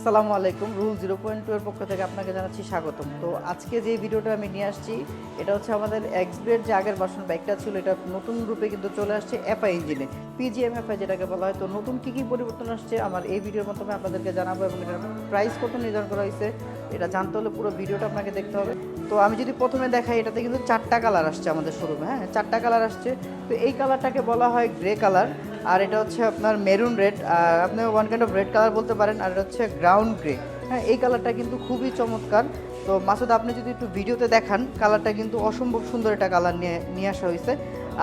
আসসালামু আলাইকুম। Rule zero point two এর পক্ষ থেকে আপনাকে জানাচ্ছি স্বাগতম। তো আজকে যে ভিডিওটা আমি নিয়ে আসছি, এটা হচ্ছে আমাদের এক্সব্লেড যে আগের বাসন বাইকটা ছিল, এটা নতুন রূপে কিন্তু চলে আসছে এফআই ইঞ্জিনে পিজিএমএফআই যেটাকে বলা হয়। তো নতুন কী কী পরিবর্তন আসছে, আমার এই ভিডিওর মাধ্যমে আপনাদেরকে জানাব এবং এটার প্রাইস কত নির্ধারণ করা হয়েছে, এটা জানতে হলে পুরো ভিডিওটা আপনাকে দেখতে হবে। তো আমি যদি প্রথমে দেখাই, এটাতে কিন্তু চারটা কালার আসছে আমাদের শোরুমে হ্যাঁ চারটা কালার আসছে। তো এই কালারটাকে বলা হয় গ্রে কালার আর এটা হচ্ছে আপনার মেরুন রেড আর আপনি one kind of red colour বলতে পারেন, আর এটা হচ্ছে গ্রাউন্ড গ্রে হ্যাঁ এই কালারটা কিন্তু খুবই চমৎকার। তো মাসুদ, আপনি যদি একটু ভিডিওতে দেখান কালারটা কিন্তু অসম্ভব সুন্দর একটা কালার নিয়ে নিয়ে আসা হয়েছে।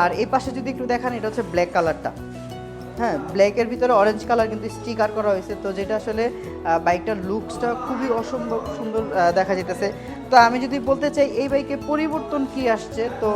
আর এই পাশে যদি একটু দেখান, এটা হচ্ছে ব্ল্যাক কালারটা হ্যাঁ ব্ল্যাকের ভিতরে অরেঞ্জ কালার কিন্তু স্টিকার করা হয়েছে। তো যেটা আসলে বাইকটার লুকসটা খুবই অসম্ভব সুন্দর দেখা যেতেছে তো আমি যদি বলতে চাই, এই বাইকে পরিবর্তন কি আসছে? তো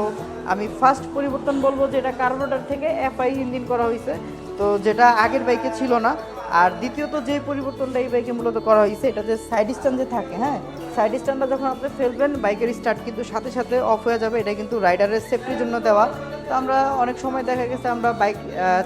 আমি ফার্স্ট পরিবর্তন বলব যে এটা কার্বোটার থেকে এফআই ইঞ্জিন করা হয়েছে। তো যেটা আগের বাইকে ছিল না। আর দ্বিতীয়ত যে পরিবর্তনটা এই বাইকে মূলত করা হয়েছে, এটা যে সাইড স্ট্যান্ড যে থাকে হ্যাঁ সাইড স্ট্যান্ডটা যখন আপনি ফেলবেন বাইকের স্টার্ট কিন্তু সাথে সাথে অফ হয়ে যাবে। এটা কিন্তু রাইডারের সেফটির জন্য দেওয়া। তো আমরা অনেক সময় দেখা গেছে আমরা বাইক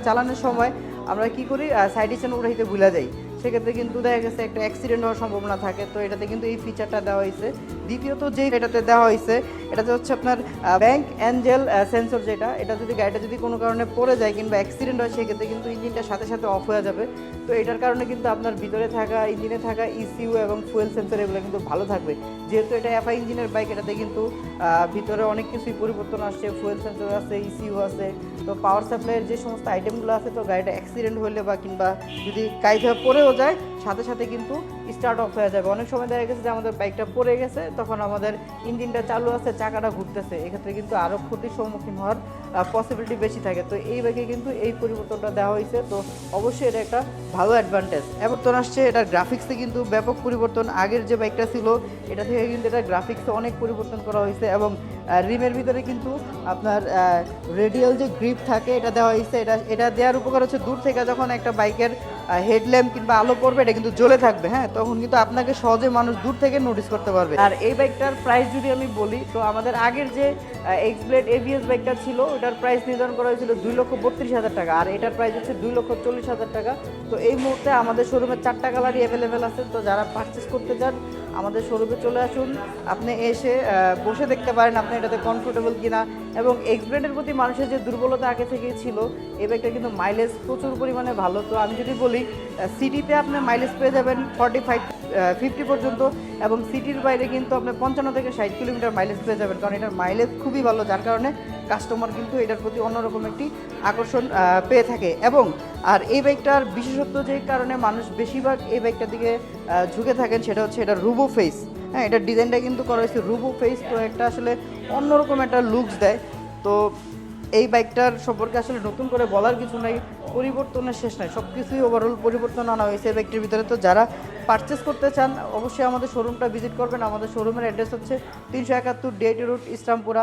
চালানোর সময় আমরা কি করি সাইড স্ট্যান্ড উঠাইতে ভুলে যাই। সেক্ষেত্রে কিন্তু দেখা গেছে একটা অ্যাক্সিডেন্ট হওয়ার সম্ভাবনা থাকে। তো এটাতে কিন্তু এই ফিচারটা দেওয়া হয়েছে। দ্বিতীয়ত যে এটাতে দেওয়া হয়েছে এটাতে হচ্ছে আপনার ব্যাংক অ্যাঞ্জেল সেন্সর যেটা, এটা যদি গাড়িটা যদি কোনো কারণে পড়ে যায় কিংবা অ্যাক্সিডেন্ট হয়, সেক্ষেত্রে কিন্তু ইঞ্জিনটা সাথে সাথে অফ হয়ে যাবে। তো এটার কারণে কিন্তু আপনার ভিতরে থাকা ইঞ্জিনে থাকা ইসিউ এবং ফুয়েল সেন্সর এগুলো কিন্তু ভালো থাকবে। যেহেতু এটা এফআই ইঞ্জিনের বাইক এটাতে কিন্তু ভিতরে অনেক কিছুই পরিবর্তন আসছে ফুয়েল সেন্সর আছে ইসিউ আছে। তো পাওয়ার সাপ্লাইয়ের যে সমস্ত আইটেমগুলো আছে, তো গাড়িটা অ্যাক্সিডেন্ট হলে বা কিংবা যদি কাইতে পড়েও যায়, সাথে সাথে কিন্তু স্টার্ট অফ হয়ে যাবে। অনেক সময় দেখা গেছে যে আমাদের বাইকটা পড়ে গেছে, তখন আমাদের ইঞ্জিনটা চালু আছে, চাকাটা ঘুরতেছে। এক্ষেত্রে কিন্তু আরও ক্ষতির সম্মুখীন হওয়ার পসিবিলিটি বেশি থাকে। তো এই বাইকে কিন্তু এই পরিবর্তনটা দেওয়া হয়েছে। তো অবশ্যই এটা একটা ভালো অ্যাডভান্টেজ পরিবর্তন আসছে এটার গ্রাফিক্সে কিন্তু ব্যাপক পরিবর্তন। আগের যে বাইকটা ছিল, এটা থেকে কিন্তু এটা গ্রাফিক্সে অনেক পরিবর্তন করা হয়েছে এবং রিমের ভিতরে কিন্তু আপনার রেডিয়াল যে গ্রিপ থাকে, এটা দেওয়া হয়েছে। এটা এটা দেওয়ার উপকার হচ্ছে দূর থেকে যখন একটা বাইকের হেডল্যাম্প কিংবা আলো পড়বে, এটা কিন্তু জ্বলে থাকবে হ্যাঁ? তখন কিন্তু আপনাকে সহজে মানুষ দূর থেকে নোটিস করতে পারবে। আর এই বাইকটার প্রাইস যদি আমি বলি, তো আমাদের আগের যে এক্সব্লেড এভিএস বাইকটা ছিল, ওটার প্রাইস নির্ধারণ করা হয়েছিল দুই লক্ষ বত্রিশ হাজার টাকা। আর এটার প্রাইস হচ্ছে দুই লক্ষ চল্লিশ হাজার টাকা। তো এই মুহূর্তে আমাদের শোরুমে চারটা কালারই অ্যাভেলেবেল আছে। তো যারা পারচেস করতে চান আমাদের শোরুমে চলে আসুন। আপনি এসে বসে দেখতে পারেন আপনি এটাতে কমফোর্টেবল কিনা এবং এক্সব্লেডের প্রতি মানুষের যে দুর্বলতা আগে থেকেই ছিল এই বাইকটা কিন্তু মাইলেজ প্রচুর পরিমাণে ভালো। তো আমি যদি বলি সিটিতে আপনি মাইলেজ পেয়ে যাবেন ফর্টি ফাইভ ফিফটি পর্যন্ত এবং সিটির বাইরে কিন্তু আপনি পঞ্চান্ন থেকে ষাট কিলোমিটার মাইলেজ পেয়ে যাবেন। কারণ এটার মাইলেজ খুবই ভালো, যার কারণে কাস্টমার কিন্তু এটার প্রতি অন্যরকম একটি আকর্ষণ পেয়ে থাকে। এবং, আর এই বাইকটার বিশেষত্ব যে কারণে মানুষ বেশিরভাগ এই বাইকটার দিকে ঝুঁকে থাকেন সেটা হচ্ছে এটা রুবো ফেস হ্যাঁ এটার ডিজাইনটা কিন্তু করা হয়েছে রুবো ফেস তো একটা আসলে অন্যরকম একটা লুকস দেয়। তো এই বাইকটার সম্পর্কে আসলে নতুন করে বলার কিছু নাই, পরিবর্তনের শেষ নাই সব কিছুই ওভারঅল পরিবর্তন আনা হয়েছে এই বাইকটির ভিতরে। তো যারা পারচেস করতে চান, অবশ্যই আমাদের শোরুমটা ভিজিট করবেন। আমাদের শোরুমের অ্যাড্রেস হচ্ছে তিনশো একাত্তর ডেট রুট ইসলামপুরা।